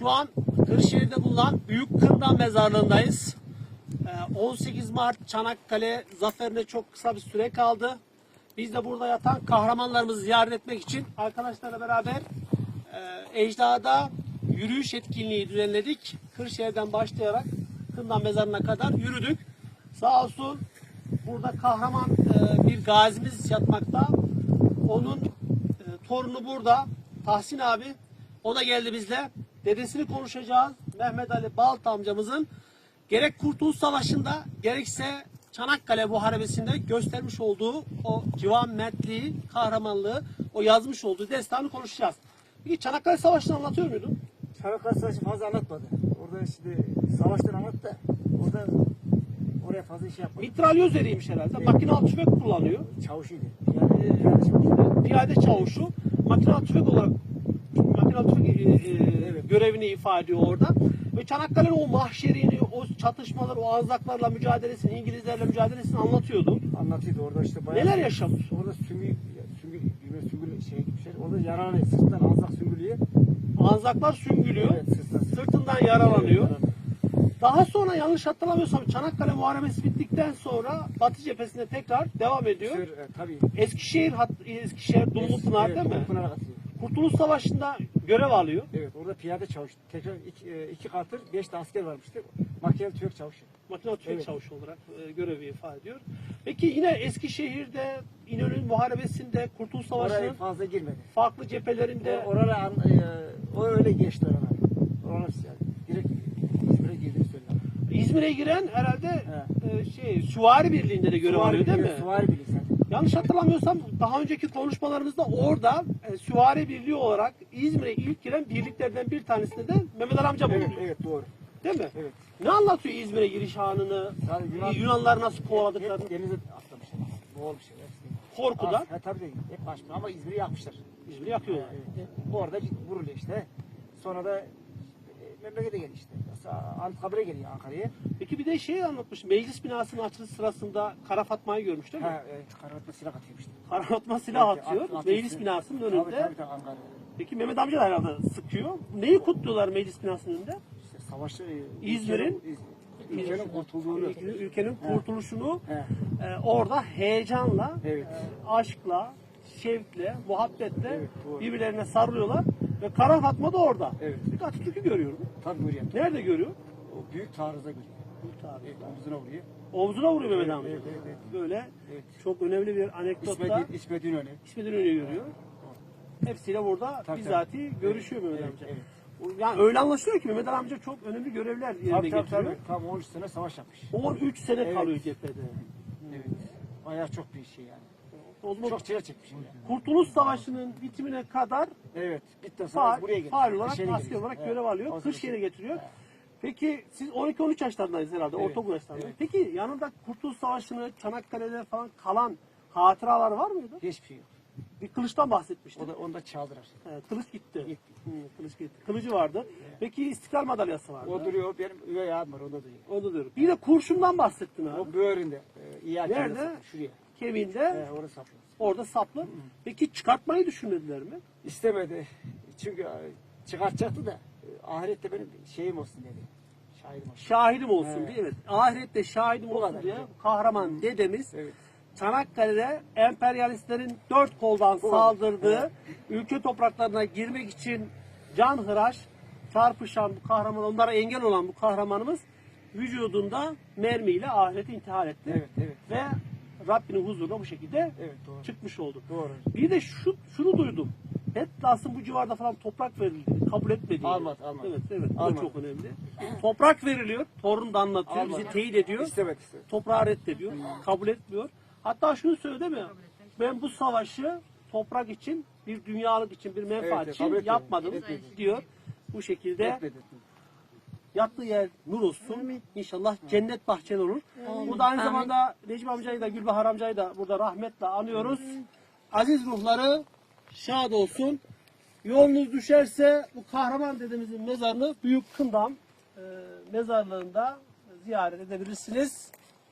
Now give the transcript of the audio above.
Şu an Kırşehir'de bulunan Büyük Kırdan Mezarlığı'ndayız. Ee, 18 Mart Çanakkale zaferine çok kısa bir süre kaldı. Biz de burada yatan kahramanlarımızı ziyaret etmek için arkadaşlarla beraber e, Ecda'da yürüyüş etkinliği düzenledik. Kırşehir'den başlayarak Kırdan Mezarı'na kadar yürüdük. Sağ olsun burada kahraman e, bir gazimiz yatmakta. Onun e, torunu burada. Tahsin abi. O da geldi bizle. Dedesini konuşacağız. Mehmet Ali Balt amcamızın gerek Kurtuluş Savaşı'nda gerekse Çanakkale Muharebesi'nde göstermiş olduğu o civan mertliği, kahramanlığı, o yazmış olduğu destanı konuşacağız. Peki Çanakkale Savaşı'nı anlatıyor muydun? Çanakkale Savaşı fazla anlatmadı. Orada şimdi savaştan anlattı da orada oraya fazla şey yapmadı. Mitralyoz eriymiş herhalde. Makinalı tüfek kullanıyor. Çavuşuydu. Yani Yani piyade çavuşu makinalı tüfek olarak tüfek e, e, görevini ifade ediyor orada. Ve Çanakkale'nin o mahşerini, o çatışmaları, o anzaklarla mücadelesini, İngilizlerle mücadelesini anlatıyordu. Anlatıyordu orada işte bayağı. Neler yaşamış? Orada süngü, düğme süngülü şey gitmişler. Orada yaralanıyor. Sırttan anzak süngülüyor. Anzaklar süngülüyor, Evet, sırttan. sırtından yaralanıyor. Daha sonra yanlış hatırlamıyorsam Çanakkale Muharebesi bittikten sonra Batı cephesine tekrar devam ediyor. Sür, e, tabii. Eskişehir, hat, Eskişehir Dumlupınar Evet, değil mi? Dumlupınar'a katılıyor. Kurtuluş Savaşı'nda görev alıyor. Evet orada piyade çavuş. Tekrar iki, e, iki katır, beş de asker varmıştı. Makineli tüfek çavuşu. makine tüfek Evet. çavuşu olarak e, görevi ifade ediyor. Peki yine Eskişehir'de İnönü Muharebesi'nde Kurtuluş Oraya Savaşı'nın fazla girmedi. farklı cephelerinde O, orada e, o öyle geçti oralar. Oralar yani. Direkt İzmir'e girdiğini söylüyor. İzmir'e giren herhalde e, şey Süvari Birliği'nde de görev alıyor değil mi? Süvari birliği zaten. Yanlış hatırlamıyorsam daha önceki konuşmalarımızda orada e, Süvari Birliği olarak İzmir'e ilk giren birliklerden bir tanesinde de Mehmet Ali amca Evet, bulunuyor. evet doğru. Değil mi? Evet. Ne anlatıyor İzmir'e giriş anını? Yani Yunan- Yunanlar nasıl kovaladıklarını? Hep denize atlamışlar. Boğulmuşlar. hepsi. Korkudan Ha, tabii de hep kaçmış ama İzmir'i yakmışlar. İzmir'i yakıyorlar. Evet. Orada vuruluyor işte. Sonra da e, memlekete. Mesela Anıtkabir'e geliyor Ankara'ya. Peki bir de şey anlatmış. Meclis binasının açılış sırasında Kara Fatma'yı görmüş değil mi? Ha, evet, Karabatma silah atıyor işte. Kara Fatma silah Evet, atıyor. at- atıyor Meclis binasının Tabii, önünde. tabii, tabii, Ankara. Peki Mehmet amca da herhalde sıkıyor. Neyi kutluyorlar meclis binasının önünde? İşte savaşı İzmir'in- ülkenin- ülkenin kurtulduğunu. Ülkenin, ülkenin kurtuluşunu He. e, orada heyecanla, Evet. e, aşkla, şevkle, muhabbetle Evet, doğru. birbirlerine sarılıyorlar. Ve Kara Fatma da orada. Evet. Peki Atatürk'ü görüyorum. Tabii görüyor. Nerede görüyor? O büyük taarruza görüyor. Evet, omzuna vuruyor. Omzuna vuruyor Mehmet Evet, amca. evet, evet, evet. Böyle Evet. çok önemli bir anekdotta İsmet, İsmet İnönü. İsmet İnönü'yü görüyor. Hepsiyle burada Tabii, bizzati görüşüyor Mehmet Evet, amca. evet. Yani öyle anlaşılıyor ki Mehmet Ali amca çok önemli görevler yerine Tabii tabii getiriyor. tabii. Tam 13 sene savaş yapmış. 13 sene Evet. kalıyor cephede. Evet. Bayağı çok bir şey yani. O zaman Çok çile çekmiş. Kurtuluş Savaşı'nın bitimine kadar Evet. Bitti faal, buraya geliyor. faal olarak, Kırşehir'e asker geliyor. olarak görev alıyor. Kırşehir'e şey- getiriyor. Peki siz 12-13 yaşlarındaydınız herhalde, Evet, ortaokul yaşlarında. evet. Peki yanında Kurtuluş Savaşı'nı, Çanakkale'de falan kalan hatıralar var mıydı? Hiçbir şey yok. Bir kılıçtan bahsetmiştin. O da, onu da çaldılar. He, kılıç gitti. Gitti. Hı, kılıç gitti. Kılıcı vardı. Peki İstiklal Madalyası vardı. O duruyor. Benim üvey ağam var. O da duruyor. O da diyorum. Bir de kurşundan bahsettin abi. O böğründe. E, iyi? Nerede? Şuraya. Kemiğinde He, orada saplıyor. orada saplı. Peki çıkartmayı düşünmediler mi? İstemedi. Çünkü e, çıkartacaktı da e, ahirette benim şeyim olsun dedi. Şahidim olsun. Şahidim olsun Evet. diye. Evet. Ahirette şahidim Bu olsun kadar. diye kahraman dedemiz Evet. Çanakkale'de emperyalistlerin dört koldan saldırdığı ülke topraklarına girmek için can hıraş çarpışan bu kahraman, onlara engel olan bu kahramanımız vücudunda mermiyle ahirete intihar etti. Evet, evet. Ve Rabbinin huzuruna bu şekilde Evet doğru. çıkmış oldu. Doğru. Bir de şu, şunu duydum. Hetlas'ın bu civarda falan toprak verildi. Kabul etmedi. Almadı, almadı. Evet, evet. Bu da Almadı. çok önemli. Toprak veriliyor. Torun da anlatıyor. Almadı. Bizi teyit ediyor. İstemedi istemedi. Toprağı reddediyor. Kabul etmiyor. Hatta şunu söyledi mi? Ben bu savaşı toprak için, bir dünyalık için, bir menfaat Evet, için kabul yapmadım Etmedi. diyor. Bu şekilde Etmedi. Yattığı yer nur olsun. İnşallah cennet bahçeli olur. Burada aynı zamanda Necmi amcayı da Gülbahar amcayı da burada rahmetle anıyoruz. Aziz ruhları şad olsun. Yolunuz düşerse bu kahraman dedemizin mezarını Büyük Kındam e, mezarlığında ziyaret edebilirsiniz.